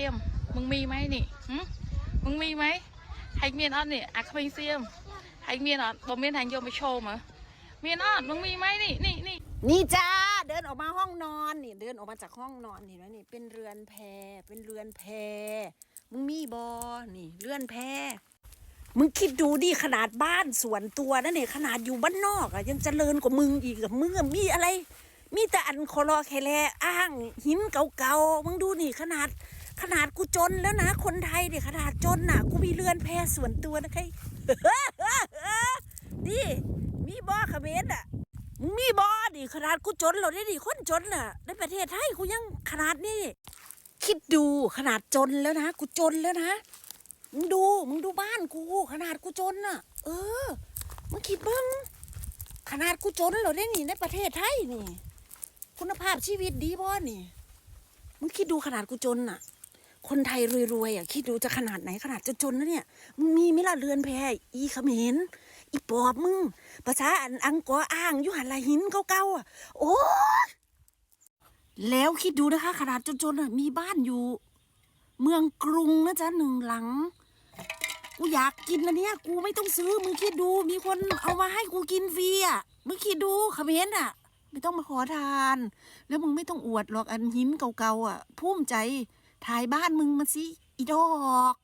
ียม มึงมีไหมนี่มึงมีไหมไฮเมียนออนนี่อาคาเมงเซียมไฮเมียนออนบอมเมียนไฮโยมไปโชว์มั้ยเมียนออนมึงมีไหมนี่นี่นี่นี่จ้าเดินออกมาห้องนอนนี่เดินออกมาจากห้องนอนเห็นไหมนี่เป็นเรือนแพเป็นเรือนแพมึงมีบอนี่เรือนแพมึงคิดดูดิขนาดบ้านสวนตัวนั่นเองขนาดอยู่บ้านนอกอะยังเจริญกว่ามึงอีกกับมึงมีอะไร มีแต่อันคอรอแคลอ้างหินเก่าๆมึงดูนี่ขนาด ขนาดกูจนแล้วนะ คนไทยเนี่ยขนาดจนน่ะ กูมีเรือนแพส่วนตัวนะใครดิมีบอเขมรอะ มีบอดิขนาดกูจนเราได้ดิคนจนน่ะ ในประเทศไทยกูยังขนาดนี้ คิดดูขนาดจนแล้วนะ กูจนแล้วนะ มึงดู มึงดูบ้านกู ขนาดกูจนน่ะ เออ มึงคิดบ้างขนาดกูจนเราได้นี่ในประเทศไทยนี่ คุณภาพชีวิตดีบ่นี่มึงคิดดูขนาดกูจนน่ะ คนไทยรวยๆอะคิดดูจะขนาดไหนขนาดจนๆนะเนี่ยมึงมีไหม่ละเรือนแพอีเขมรอีปอบมึง ภาษาอันอังกออ้างยู่หันละหินเก่าๆอะโอ้แล้วคิดดูนะคะ ขนาดจนๆอะมีบ้านอยู่ เมืองกรุงนะจ๊ะหนึ่งหลังกูอยากกินนะเนี่ยกูไม่ต้องซื้อมึงคิดดูมีคนเอามาให้กูกินฟรีอะมึงคิดดูเขมรอะ ไม่ต้องมาขอทาน แล้วมึงไม่ต้องอวดหรอกอันหินเก่าๆอะภูมิใจ ถ่ายบ้านมึงมาสิอีดอก